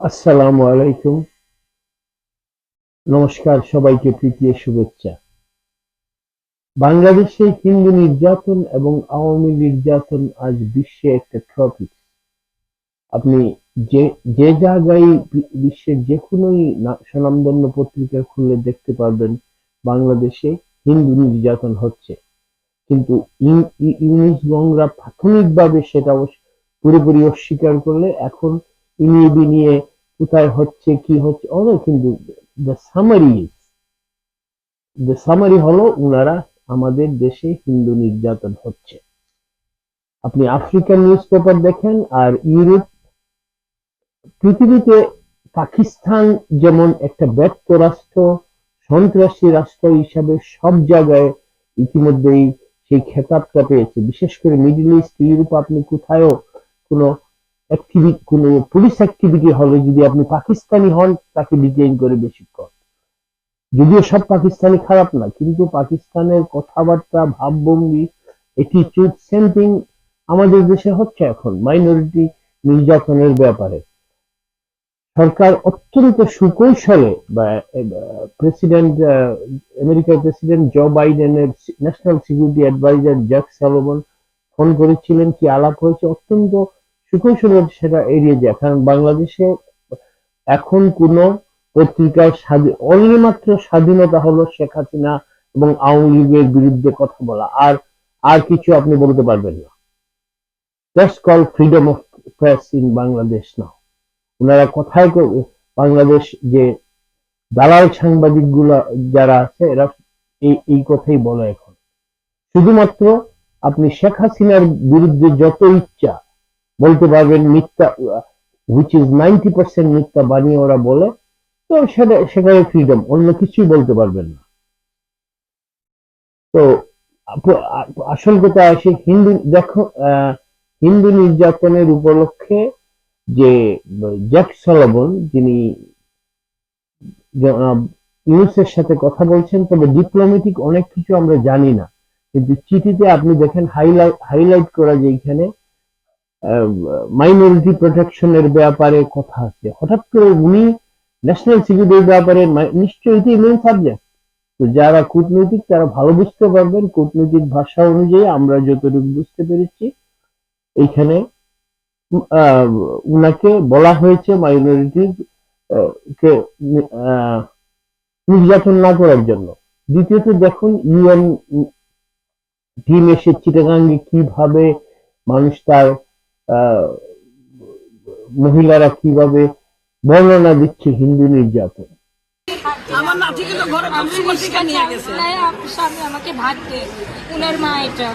আসসালামু আলাইকুম। নমস্কার সবাইকে প্রীতি শুভেচ্ছা। বাংলাদেশে হিন্দু নির্যাতন এবং আওয়ামী নির্যাতন আজ বিশ্বে একটা টপিক আপনি যে যে জায়গায় বিশ্বের যে কোনোই না- স্বনামধন্য পত্রিকা খুললে দেখতে পারবেন বাংলাদেশে হিন্দু নির্যাতন হচ্ছে। কিন্তু ইংলিশ বংরা প্রাথমিকভাবে সেটা পুরোপুরি অস্বীকার করলে এখন ইনিয়ে বিনিয়ে কোথায় হচ্ছে, কি হচ্ছে, অনেক কিন্তু দ্য সামারি দ্য সামারি হলো উনারা আমাদের দেশে হিন্দু নির্যাতন হচ্ছে। আপনি আফ্রিকান নিউজ পেপার দেখেন আর ইউরোপ, পৃথিবীতে পাকিস্তান যেমন একটা ব্যর্থ রাষ্ট্র, সন্ত্রাসী রাষ্ট্র হিসাবে সব জায়গায় ইতিমধ্যেই সেই খেতাবটা পেয়েছে। বিশেষ করে মিডিল ইস্ট, ইউরোপ, আপনি কোথায়ও কোনো অ্যাক্টিভিটি কোনো পুলিশ অ্যাক্টিভিটি হলে যদি আপনি পাকিস্তানি হন, তাকে করে যদিও সব পাকিস্তানি খারাপ না, কিন্তু পাকিস্তানের কথাবার্তা, ভাবভঙ্গি সেম থিং আমাদের দেশে হচ্ছে এখন মাইনরিটি নির্যাতনের ব্যাপারে। সরকার অত্যন্ত সুকৌশলে বা প্রেসিডেন্ট আমেরিকার প্রেসিডেন্ট জো বাইডেনের national security adviser Jake Sullivan phone করেছিলেন কি আলাপ হয়েছে? অত্যন্ত সুকৌশলে সেটা এড়িয়ে যায়। কারণ বাংলাদেশে এখন কোনো পত্রিকার স্বাধীন অনলি মাত্র স্বাধীনতা হলো শেখ হাসিনা এবং আওয়ামী লীগের বিরুদ্ধে কথা বলা। আর আর কিছু আপনি বলতে পারবেন না। Call freedom of press in Bangladesh না ওনারা কথায় বাংলাদেশ যে দালাল সাংবাদিকগুলা যারা আছে, এরা এই এই কথাই বলে এখন। শুধুমাত্র আপনি শেখ হাসিনার বিরুদ্ধে যত ইচ্ছা বলতে পারবেন মিথ্যা হুইচ ইজ নাইনটি পার্সেন্ট মিথ্যা বানিয়ে ওরা বলে, তো সেটা, সেখানে ফ্রিডম অন্য কিছুই বলতে পারবেন না। তো আসল কথা আসে হিন্দু, দেখো হিন্দু নির্যাতনের উপলক্ষে যে, জ্যাক সলবন যিনি জনাব ইউনুসের সাথে কথা বলছেন, তবে ডিপ্লোমেটিক অনেক কিছু আমরা জানি না। কিন্তু চিঠিতে আপনি দেখেন হাইলাইট হাইলাইট করা যে এখানে মাইনরিটি প্রোটেকশনের ব্যাপারে কথা আছে। হঠাৎ করে উনি ন্যাশনাল সিকিউরিটির ব্যাপারে নিশ্চয়ই এটি মেন সাবজেক্ট তো যারা কূটনৈতিক, তারা ভালো বুঝতে পারবেন, কূটনৈতিক ভাষা অনুযায়ী আমরা যতটুকু বুঝতে পেরেছি, এইখানে উনাকে বলা হয়েছে মাইনরিটি কে নির্যাতন না করার জন্য। দ্বিতীয়ত দেখুন, ইউএন টিম এসে চিটাগাঙ্গে কীভাবে মানুষ তার মহিলারা কীভাবে বর্ণনা দিচ্ছে হিন্দু নির্যাতন? আমার নাতি ঘরে নিয়ে গেছে। স্বামী আমাকে ভাত দেয় উনার মা এটা।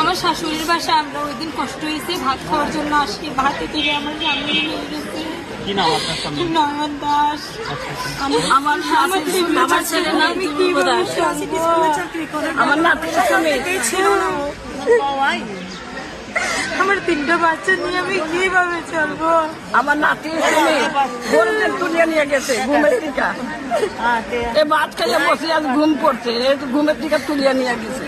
আমার শাশুড়ির বাসা আমরা ওই দিন কষ্ট হয়েছে ভাত খাওয়ার জন্য আসি। ভাত থেকে আমার স্বামী নিয়ে গেছে। নয়ন দাস। আমার আমার নাম আমি আমার নাতির স্বামী। ছিল না আমার তিনটা বাচ্চা নিয়ে আমি কীভাবে চলবো? আমার স্বামী ঘরে তুলিয়ে নিয়ে গেছে ঘুমের টিকা। এ ভাত খাইয়ে বসে আজ ঘুম পড়ছে এ ঘুমের টিকা তুলিয়ে নিয়ে গেছে।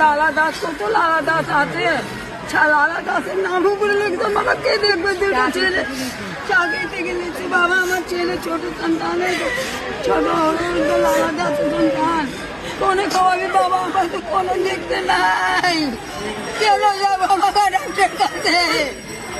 লালা দাস কত লালা দাস আছে। লালা দাসের নাম উপরে লিখতাম বাবা কে দেখবে দুটো ছেলে? চাকরি থেকে নিচ্ছি বাবা আমার ছেলে ছোট সন্তান ছোট হলুদ লালা দাসের সন্তান। কোনে খাওয়াবি বাবা আমাকে কোনো দেখতে নাই। কেন যাব আমার ডাক্তার কাছে?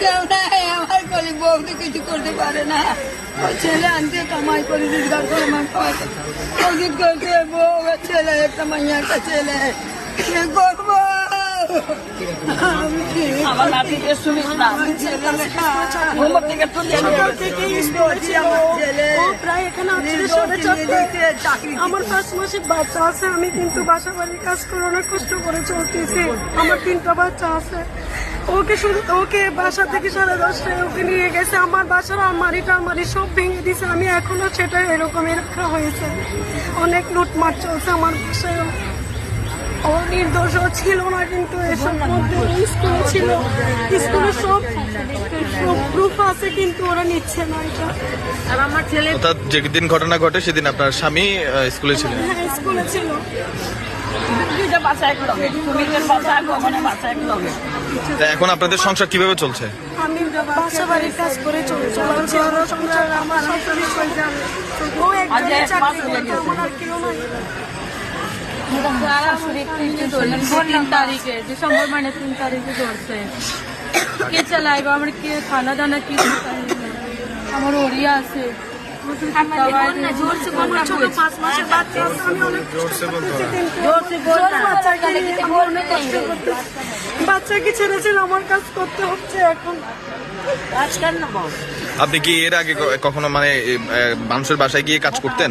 কেউ নাই, আমার গরিব বউ তো কিছু করতে পারে না। ওর ছেলে আনতে কামাই করে রোজগার করে আমার খাওয়াতে। করতে বউ ছেলে একটা মাইয়া একটা ছেলে কি আমার নাতিকে শুনিস না প্রায় এখানে পাঁচ মাসের বাচ্চা আছে আমি কিন্তু বাসা বাড়ির কাজ করে অনেক কষ্ট করে চলতেছি। আমার তিনটা বাচ্চা আছে। ওকে শুধু ওকে বাসা থেকে সাড়ে দশটায় ওকে নিয়ে গেছে। আমার বাসার আলমারি টালমারি সব ভেঙে দিছে। আমি এখনও সেটা এরকমই রাখা হয়েছে। অনেক লুটমাট চলছে আমার বাসায় ও ছিল না কিন্তু এসব মধ্যে স্কুলে ছিল। স্কুলে সব প্রুফ আছে কিন্তু ওরা নিচ্ছে না এটা। অর্থাৎ যেদিন ঘটনা ঘটে সেদিন আপনার স্বামী স্কুলে ছিলেন হ্যাঁ স্কুলে ছিল। তা এখন আপনাদের সংসার কীভাবে চলছে? আমি বাসা বাড়ির কাজ করে চলছি। সংসার আমার ও একজনে চাকরি হয়ে আমার কেউ নাই। ধরছে কে কে দানা কি আমার আছে আমার কাজ করতে হচ্ছে এখন আপনি কি এর আগে কখনো মানে মানুষের বাসায় গিয়ে কাজ করতেন?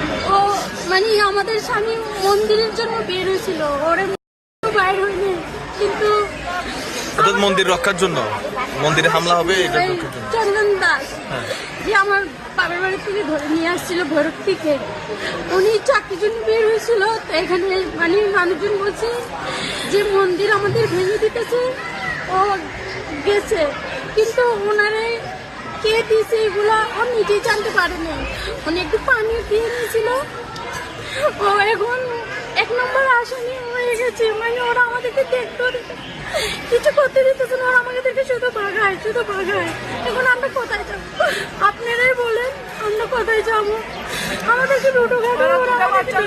ও মানে আমাদের স্বামী মন্দিরের জন্য বের হয়েছিল। ওরে বাইর হয়নি কিন্তু অর্থাৎ মন্দির রক্ষার জন্য? মন্দিরে হামলা হবে এটা রক্ষার জন্য? চন্দন দাস যে আমার বাবার বাড়ি থেকে ধরে নিয়ে আসছিল ভৈরব থেকে। উনি চাকরির জন্য বের হয়েছিল তো এখানে মানে মানুষজন বলছে যে মন্দির আমাদের ভেঙে দিতেছে ও গেছে। কিন্তু ওনারে কে দিয়েছে এগুলো ও নিজেই জানতে পারেনি। উনি একটু পানি দিয়ে নিয়েছিল। ও এখন এক নম্বর আসামি হয়ে গেছে। মানে ওরা আমাদেরকে দেখতে কিছু করতে দিতেছে না। ওরা আমাদেরকে শুধু ভাগায় শুধু ভাগায় এখন আমরা কোথায় যাব? আপনারাই বলেন আমরা কোথায় যাব? আমাদেরকে দুটো ঘাটে ওরা আমাদেরকে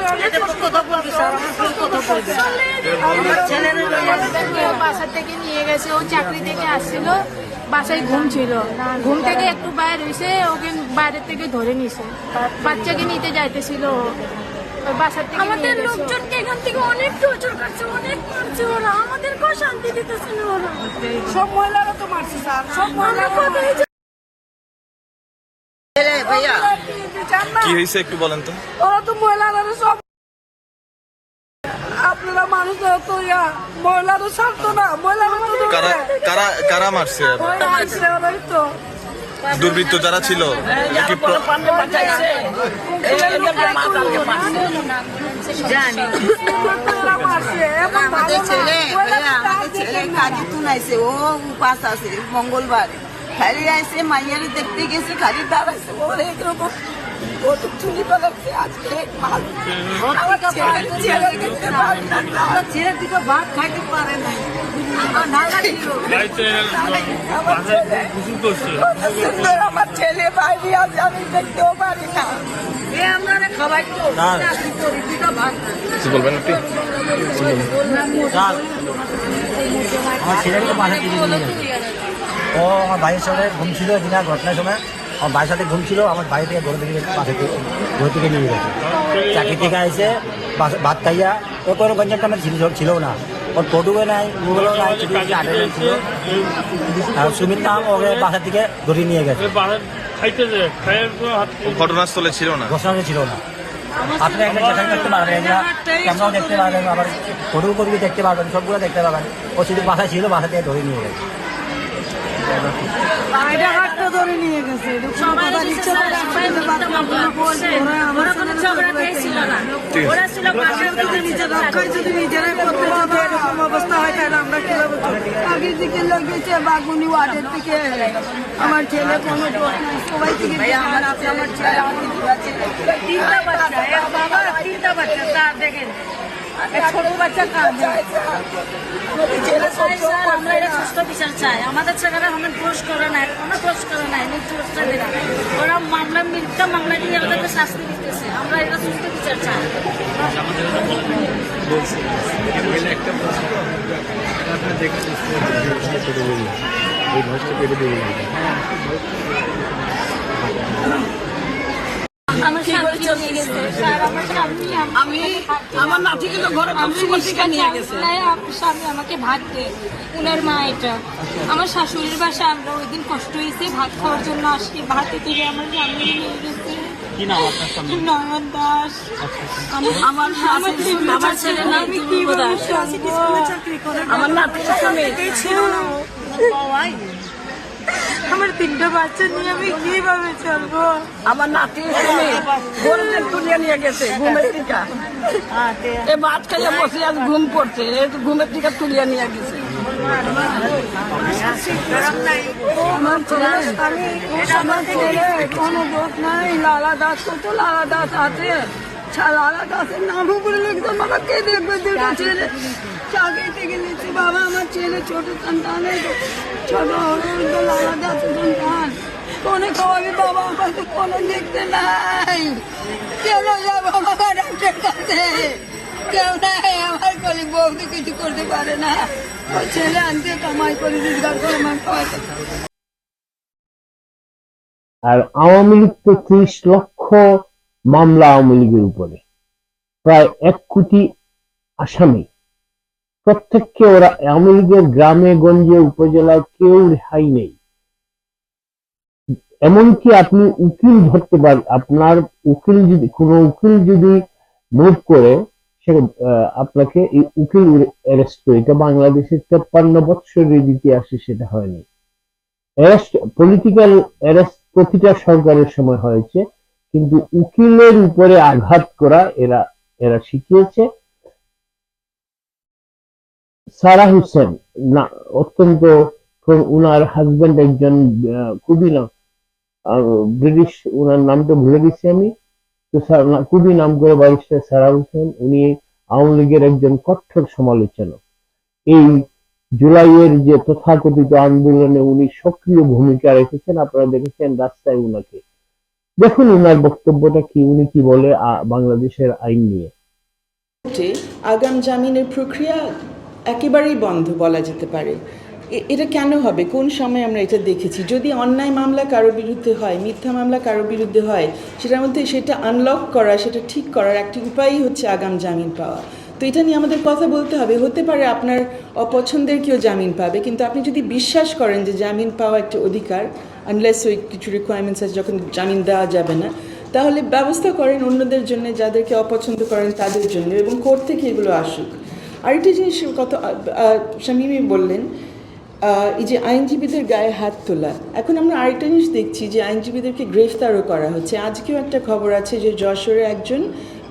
বাসা থেকে নিয়ে গেছে ও চাকরি থেকে আসছিল। বাসায় ঘুম ছিল। ঘুম থেকে একটু বাইরে হয়েছে ওকে বাইরে থেকে ধরে নিছে। বাচ্চাকে নিতে যাইতেছিল ও। ওই বাসার থেকে আমাদের লোকজনকে এখান থেকে অনেক টর্চার করছে অনেক মারছে ওরা। আমাদেরকেও শান্তি দিতেছে না ওরা। সব মহিলারা তো মারছে স্যার। সব আমরা কি হয়েছে একটু বলেন তো? ওরা তো মহিলারা সব আপনারা মানুষরা তো ইয়া মহিলারা ছাড়তো না তো কারা কারা কারা মারছে ওরাই তো। দুর্বৃত্ত যারা ছিল মারছে মারছে আমাদের আমাদের কাজে আইছে ও উপাস আছে মঙ্গলবার। খালি আইসে মাইয়ার দেখতে গেছে খালি দাঁড়াইছে ওর একরকম ও তো চুলি পালাচ্ছে আজকে এক মাস আমার ছেলে ছেলে দেখতে পারে না আমার ছেলে দুটো ভাত খাইতে পারে না আমার নানা ছিল আমার ছেলে কত সুন্দর আমার ছেলে বাইরে আছে আমি দেখতেও পারি না এ আমরা খাবাই তো চাকরি করি দুটো ভাত খাই। কিছু বলবেন আপনি আমার ছেলেকে তো বাসা থেকে নিয়ে গেছে ও আমার ভাইয়ের সঙ্গে ঘুমছিল কিনা ঘটনার সময়। আমার ভাইয়ের সাথে ঘুমছিল আমার বাড়ি থেকে ঘর থেকে বাসা থেকে ঘর থেকে নিয়ে গেছে। চাকরি থেকে এসে ভাত খাইয়া ও কোনো গঞ্জাম টামের ছিল ছিল না। ওর ফটোও নাই গুগলও নাই ছিল। আর সুমিত নাম ওকে বাসা থেকে ধরে নিয়ে গেছে। ঘটনাস্থলে ছিল না। ঘোষণা ছিল না। আপনি একটা করতে পারবেন ক্যামেরাও দেখতে পারবেন আবার ফটো কপি দেখতে পারবেন সবগুলো দেখতে পারবেন। ও শুধু বাসা ছিল বাসা থেকে ধরে নিয়ে গেছে। এটা হাতটা ধরে নিয়ে গেছে। ওরা যদি নিজের রক্ষায় যদি নিজেরাই করতে এরকম অবস্থা হয় তাহলে আমরা? আগের দিকে লেগেছে বাগুনি ওয়ার্ডের থেকে আমার ছেলে কোনো দোষ নাই। সবাই থেকে আমার আছে আমার ছেলে আমার তিনটা বাচ্চা বাবা তিনটা বাচ্চা দেখেন। ছোট বাচ্চা আমরা এটা সুস্থ বিচার চাই। আমাদের ছেলেরা আমার দোষ করে নাই কোনো দোষ করে নাই দিলাম। ওরা মামলা মিথ্যা মামলা দিয়ে ওদেরকে শাস্তি দিতেছে। আমরা এটা সুস্থ বিচার চাই। আমি আমার নাতিকে তো ঘরে কক্সবাজার নিয়ে গেছে। স্বামী আমাকে ভাত দেয়। উনার মা এটা। আমার শাশুড়ির বাসা আমরা ওই দিন কষ্ট হয়েছে ভাত খাওয়ার জন্য আসি। ভাতে থেকে আমার স্বামী নিয়ে গেছে। নয়ন দাস। আমার আমার ছেলে নাম আমার এই ছিল। না। আমার তিনটা বাচ্চা নিয়ে আমি কীভাবে চলবো? আমার নাতির স্বামী গরুদের তুলিয়ে নিয়ে গেছে ঘুমের টিকা। এ ভাত খাইয়ে বসে আজ ঘুম পড়ছে তো ঘুমের টিকা তুলিয়ে নিয়ে গেছে। আমার ছেলে আমি আমার ছেলে কোনো দোষ নাই লালা দাস তো লালা দাস আছে। ছা- লালা নাম উপরে লিখতাম বাবা কে দেখবে দুটো ছেলে? চাকরি থেকে নিচ্ছি বাবা আমার ছেলে ছোট ছোট সন্তান। কোনে খাওয়াবি বাবা আমার তো কোনো দেখতে নাই? বাবা ডাক্তার কাছে? কেউ নাই আমার কলি বউ তো কিছু করতে পারে না। ওই ছেলে আনতে কামাই করে রোজগার করে আমার খাওয়াতে। আর আওয়ামী লীগ তো ত্রিশ লক্ষ মামলা আওয়ামী লীগের উপরে। প্রায় এক কোটি আসামি। প্রত্যেককে ওরা আওয়ামী লীগের গ্রামে, গঞ্জে, উপজেলায় কেউ রেহাই নেই। এমনকি আপনি উকিল ধরতে পার, আপনার উকিল যদি, কোনো উকিল যদি মুভ করে, সে আপনাকে এই উকিল অ্যারেস্ট করে। এটা বাংলাদেশের তেপ্পান্ন বৎসরের ইতিহাসে সেটা হয়নি। অ্যারেস্ট পলিটিক্যাল অ্যারেস্ট প্রতিটা সরকারের সময় হয়েছে। কিন্তু উকিলের উপরে আঘাত করা এরা এরা শিখিয়েছে। সারা হোসেন, না, অত্যন্ত উনার হাজবেন্ড একজন খুবই না ব্রিটিশ, উনার নামটা ভুলে গেছি আমি। তো খুবই নাম করে ব্যারিস্টার সারা হোসেন। উনি আওয়ামী লীগের একজন কঠোর সমালোচনা এই জুলাইয়ের যে তথাকথিত আন্দোলনে উনি সক্রিয় ভূমিকা রেখেছেন, আপনারা দেখেছেন রাস্তায় উনাকে। দেখুন উনার বক্তব্যটা কি, উনি কি বলে বাংলাদেশের আইন নিয়ে? আগাম জামিনের প্রক্রিয়া একেবারেই বন্ধ বলা যেতে পারে। এটা কেন হবে? কোন সময় আমরা এটা দেখেছি? যদি অন্যায় মামলা কারও বিরুদ্ধে হয়, মিথ্যা মামলা কারও বিরুদ্ধে হয়, সেটার মধ্যে সেটা আনলক করা, সেটা ঠিক করার একটি উপায়ই হচ্ছে আগাম জামিন পাওয়া। তো এটা নিয়ে আমাদের কথা বলতে হবে। হতে পারে আপনার অপছন্দের কেউ জামিন পাবে, কিন্তু আপনি যদি বিশ্বাস করেন যে জামিন পাওয়া একটা অধিকার আনলেস ওই কিছু রিকোয়ারমেন্টস আছে, যখন জামিন দেওয়া যাবে না, তাহলে ব্যবস্থা করেন অন্যদের জন্য, যাদেরকে অপছন্দ করেন তাদের জন্য, এবং কোর্ট থেকে এগুলো আসুক। আরেকটি জিনিস কত শামিমি বললেন এই যে আইনজীবীদের গায়ে হাত তোলা, এখন আমরা আরেকটা জিনিস দেখছি যে আইনজীবীদেরকে গ্রেফতারও করা হচ্ছে। আজকেও একটা খবর আছে যে যশোরে একজন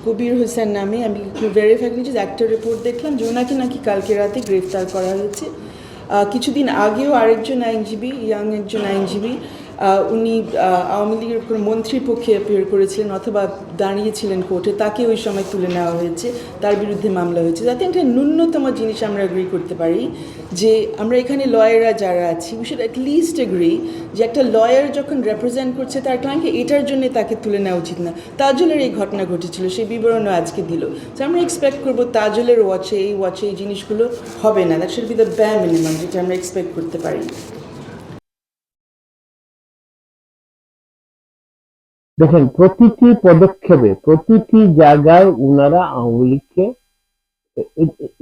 কবির হোসেন নামে, আমি ভেরিফাই যে একটা রিপোর্ট দেখলাম যে ওনাকে নাকি কালকে রাতে গ্রেফতার করা হয়েছে। কিছুদিন আগেও আরেকজন আইনজীবী ইয়াং একজন আইনজীবী উনি আওয়ামী লীগের মন্ত্রীর পক্ষে অ্যাপিয়ার করেছিলেন অথবা দাঁড়িয়েছিলেন কোর্টে, তাকে ওই সময় তুলে নেওয়া হয়েছে। তার বিরুদ্ধে মামলা হয়েছে। যাতে একটা ন্যূনতম জিনিস আমরা এগ্রি করতে পারি। যে আমরা এখানে লয়াররা যারা আছি উই শুড অ্যাটলিস্ট এগ্রি যে একটা লয়ার যখন রেপ্রেজেন্ট করছে তার ক্লায়েন্টকে এটার জন্য তাকে তুলে নেওয়া উচিত না। তাজলের এই ঘটনা ঘটেছিল, সেই বিবরণও আজকে দিল। তো আমরা এক্সপেক্ট করব তাজলের ওয়াচে এই ওয়াচে এই জিনিসগুলো হবে না। That should be the bare minimum যেটা আমরা এক্সপেক্ট করতে পারি। দেখেন, প্রতিটি পদক্ষেপে, প্রতিটি জায়গায় উনারা আওয়ামী লীগকে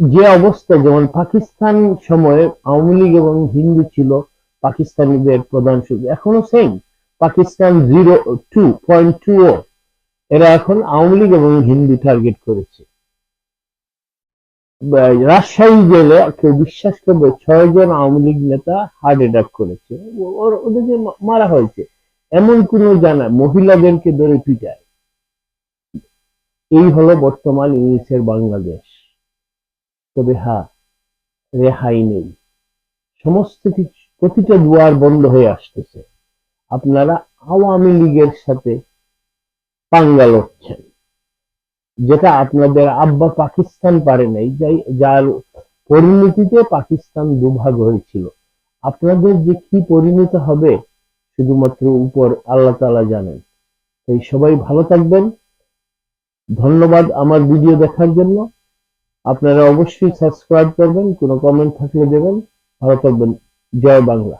যে অবস্থা, যেমন পাকিস্তান সময়ে আওয়ামী লীগ এবং হিন্দু ছিল, পাকিস্তানিদের প্রধান শত্রু। এখনও same Pakistan zero two point two ও এরা এখন আওয়ামী লীগ এবং হিন্দু টার্গেট করেছে। রাজশাহী জেলে কেউ বিশ্বাস করবে, ছয় জন আওয়ামী লীগ নেতা হার্ট অ্যাটাক করেছে। ও- ওর- ওদেরকে মারা হয়েছে, এমন কোন জানা মহিলাদেরকে ধরে পিটায়। এই হলো বর্তমান ইংলিশের বাংলাদেশ। তবে হ্যাঁ রেহাই নেই। সমস্ত কিছু, প্রতিটা দুয়ার বন্ধ হয়ে আসতেছে। আপনারা আওয়ামী লীগের সাথে পাঙ্গা লড়ছেন। যেটা আপনাদের আব্বা পাকিস্তান পারে নাই, যাই, যার পরিণতিতে পাকিস্তান দুভাগ হয়েছিল। আপনাদের যে কি পরিণত হবে, শুধুমাত্র উপর আল্লাহ তালা জানেন। তাই সবাই ভালো থাকবেন। ধন্যবাদ আমার ভিডিও দেখার জন্য। আপনারা অবশ্যই সাবস্ক্রাইব করবেন কোনো কমেন্ট থাকলে দেবেন। ভালো থাকবেন। জয় বাংলা।